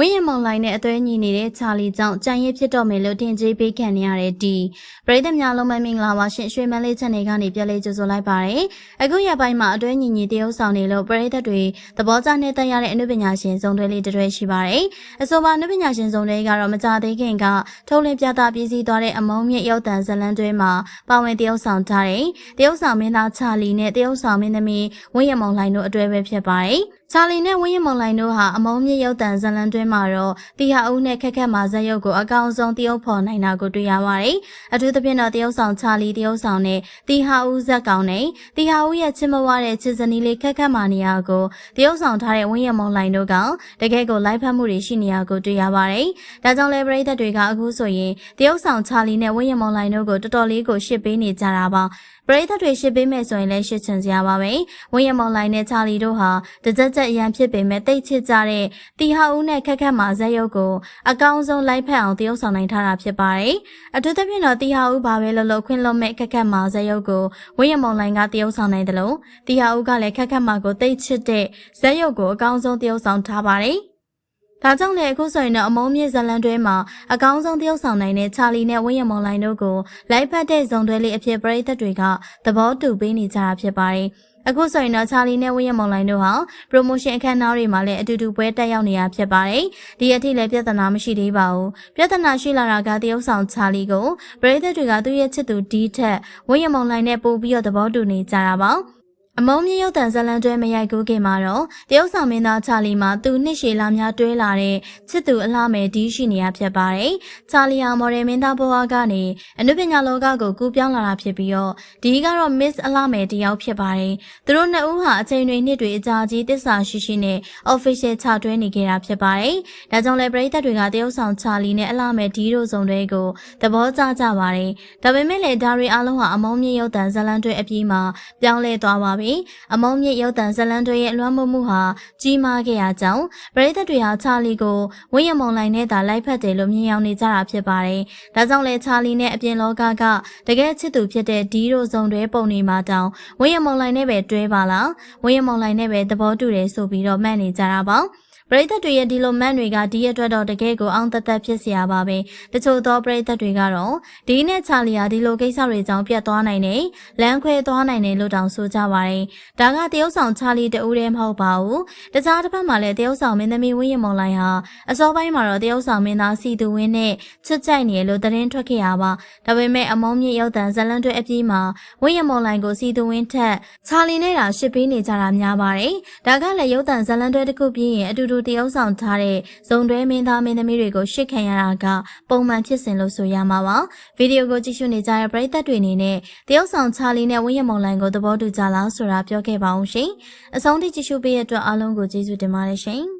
ဝင်းရမောင်လိုင်းနဲ့အသွဲညီနေတဲ့ချာလီကြောင့်ကြံရစ်ဖြစ်တော့မယ်လို့တင်ကြေးပေးခံနေရတဲ့ဒီပရိသတ်များလုံးမမင်္ဂလာပါရှင်ရွှေမန်းလေးချက်နေကနေပြလေးကြိုဆိုလိုက်ပါတယ်အခုရပိုင်းမှာအသွဲညီညီတရုပ်ဆောင်နေလို့ပရိသတ်တွေသဘောကျနေတဲ့ရတဲ့အနုပညာရှင်စုံတွဲလေးတစ်တွဲရှိပါတယ်အဆိုပါအနုပညာရှင်စုံတွဲကတော့မကြသေးခင်ကထုံးလင်းပြသပြည်စည်းသွားတဲ့အမုံမြင့်ရုပ်တံဇလန်းတွဲမှာပါဝင်တရုပ်ဆောင်ထားတဲ့တရုပ်ဆောင်မင်းသားချာလီနဲ့တရုပ်ဆောင်မင်းသမီးဝင်းရမောင်လိုင်းတို့အတွဲပဲဖြစ်ပါတယ်ချာလီနဲ့ဝင်းရမုံလိုင်တို့ဟာအမုံမြင့်ရုပ်တံဇလန်တွင်းမှာတော့တီဟာဦးနဲ့ခက်ခက်မာဇက်ရုပ်ကိုအကောင်ဆုံးတရုပ်ဖော်နိုင်တာကိုတွေ့ရပါတယ်။အထူးသဖြင့်တော့တရုပ်ဆောင်ချာလီတရုပ်ဆောင်နဲ့တီဟာဦးဇက်ကောင်နဲ့တီဟာဦးရဲ့ချစ်မဝတဲ့ချစ်စနီးလေးခက်ခက်မာနေရာကိုတရုပ်ဆောင်ထားတဲ့ဝင်းရမုံလိုင်တို့ကတကယ်ကိုလိုက်ဖက်မှုတွေရှိနေရကိုတွေ့ရပါတယ်။ဒါကြောင့်လည်းပရိသတ်တွေကအခုဆိုရင်တရုပ်ဆောင်ချာလီနဲ့ဝင်းရမုံလိုင်တို့ကိုတော်တော်လေးကိုရှစ်ပေးနေကြတာပါ။ပရိသတ်တွေရှစ်ပေးမယ်ဆိုရင်လည်းရှစ်ချင်စရာပါပဲ။ဝင်းရမောင်လိုင်းနဲ့ချာလီတို့ဟာတကြက်ကြက်အရန်ဖြစ်ပေမဲ့တိတ်ချစ်ကြတဲ့တီဟာဦးနဲ့ခက်ခက်မာဇက်ရုပ်ကိုအကောင်းဆုံးလိုက်ဖက်အောင်တရုပ်ဆောင်နိုင်ထားတာဖြစ်ပါတယ်။အထူးသဖြင့်တော့တီဟာဦးဘာပဲလို့လို့ခွင့်လွတ်မဲ့ခက်ခက်မာဇက်ရုပ်ကိုဝင်းရမောင်လိုင်းကတရုပ်ဆောင်နိုင်တယ်လို့တီဟာဦးကလည်းခက်ခက်မာကိုတိတ်ချစ်တဲ့ဇက်ရုပ်ကိုအကောင်းဆုံးတရုပ်ဆောင်ထားပါတယ်။ဒါကြောင့်လည်းအခုဆိုရင်တော့အမုံမြင့်ဇလန်တွဲမှာအကောင်းဆုံးတရုပ်ဆောင်နိုင်တဲ့ချာလီနဲ့ဝင်းရမုံလိုင်းတို့ကိုလိုက်ဖက်တဲ့ဇုံတွဲလေးအဖြစ်ပရိသတ်တွေကသဘောတူပေးနေကြတာဖြစ်ပါတယ်။ အခုဆိုရင်တော့ချာလီနဲ့ဝင်းရမုံလိုင်းတို့ဟာ promotion အခမ်းအနားတွေမှာလည်းအတူတူပွဲတက်ရောက်နေရဖြစ်ပါတယ်။ဒီအထိလည်းပြဿနာမရှိသေးပါဘူး။ပြဿနာရှိလာတာကတရုပ်ဆောင်ချာလီကိုပရိသတ်တွေကသူ့ရဲ့ချစ်သူဒီထက်ဝင်းရမုံလိုင်းနဲ့ပို့ပြီးတော့သဘောတူနေကြတာပါ။ အမုံမြင့်ရုပ်တံဇလန်တွဲမရိုက်ကူးခင်မှာတော့တရုတ်ဆောင်မင်းသားချာလီမှာသူနှစ်ရှည်လာများတွဲလာတဲ့ချစ်သူအလှမယ်ဒီရှိနေရဖြစ်ပါတယ်။ချာလီဟာမော်ဒယ်မင်းသားဘဝကနေအနုပညာလောကကိုကူးပြောင်းလာတာဖြစ်ပြီးတော့ဒီကတော့ Miss အလှမယ်တယောက်ဖြစ်ပါတယ်။သူတို့နှစ်ဦးဟာအချိန်တွေနှစ်တွေအကြာကြီးတစ္ဆာရှိရှိနဲ့ official ချတွဲနေကြတာဖြစ်ပါတယ်။ဒါကြောင့်လည်းပရိသတ်တွေကတရုတ်ဆောင်ချာလီနဲ့အလှမယ်ဒီတို့စုံတွေကိုသဘောကျကြပါတယ်။ဒါပေမဲ့လည်းဒါတွေအားလုံးဟာအမုံမြင့်ရုပ်တံဇလန်တွဲအပြီးမှာပြောင်းလဲသွားပါပြီ။အမုံမြင့်ရုပ်တံဇလန်တွေရဲ့လွှမ်းမိုးမှုဟာကြီးမားခဲ့ရကြောင်းပရိသတ်တွေဟာချာလီကိုဝင်းရမုံလိုင်းနဲ့သာလိုက်ဖက်တယ်လို့မြင်ရောက်နေကြတာဖြစ်ပါတယ်။ဒါကြောင့်လဲချာလီနဲ့အပြင်လောကကတကယ်ချစ်သူဖြစ်တဲ့ဒီရိုဇုံတွေပုံနေမှာတောင်ဝင်းရမုံလိုင်းနဲ့ပဲတွဲပါလားဝင်းရမုံလိုင်းနဲ့ပဲသဘောတူတယ်ဆိုပြီးတော့မှတ်နေကြတာပါ။ ပရိသတ်တွေရဲ့ဒီလိုမန့်တွေကဒီအတွက်တော့တကယ်ကိုအောင်သက်သက်ဖြစ်စရာပါပဲတချို့သောပရိသတ်တွေကတော့ဒီနဲ့ချာလီယာဒီလိုကိစ္စတွေကြောင့်ပြတ်သွားနိုင်တယ်လမ်းခွဲသွားနိုင်တယ်လို့တောင်ဆိုကြပါတယ်ဒါကတရုတ်ဆောင်ချာလီတူတည်းမဟုတ်ပါဘူးတခြားတစ်ဖက်မှာလည်းတရုတ်ဆောင်မင်းသမီးဝင်းရင်မော်လိုင်ဟာအစောပိုင်းမှာတော့တရုတ်ဆောင်မင်းသားစီသူဝင်းနဲ့ချစ်ကြိုက်နေတယ်လို့သတင်းထွက်ခဲ့ရပါဒါပေမဲ့အမုံမြင့်ရောက်တဲ့ဇလန်တွေအပြေးမှာဝင်းရမော်လိုင်ကိုစီသူဝင်းထက်ချာလီနဲ့တာရှစ်ပေးနေကြတာများပါတယ်ဒါကလည်းရုပ်တံဇလန်တွေတစ်ခုပြီးရင်အတူတူတရုပ်ဆောင်ထားတဲ့ဇုံတွဲမင်းသားမင်းသမီးတွေကိုရှစ်ခံရတာကပုံမှန်ဖြစ်စဉ်လို့ဆိုရမှာပါဗီဒီယိုကိုကြည့်ရှုနေကြတဲ့ပရိသတ်တွေအနေနဲ့တရုပ်ဆောင်ချာလီနဲ့ဝင်းရမုံလိုင်းကိုသဘောတူကြလားဆိုတာပြောခဲ့ပါအောင်ရှင်အဆုံးထိကြည့်ရှုပေးတဲ့အတွက်အားလုံးကိုကျေးဇူးတင်ပါတယ်ရှင်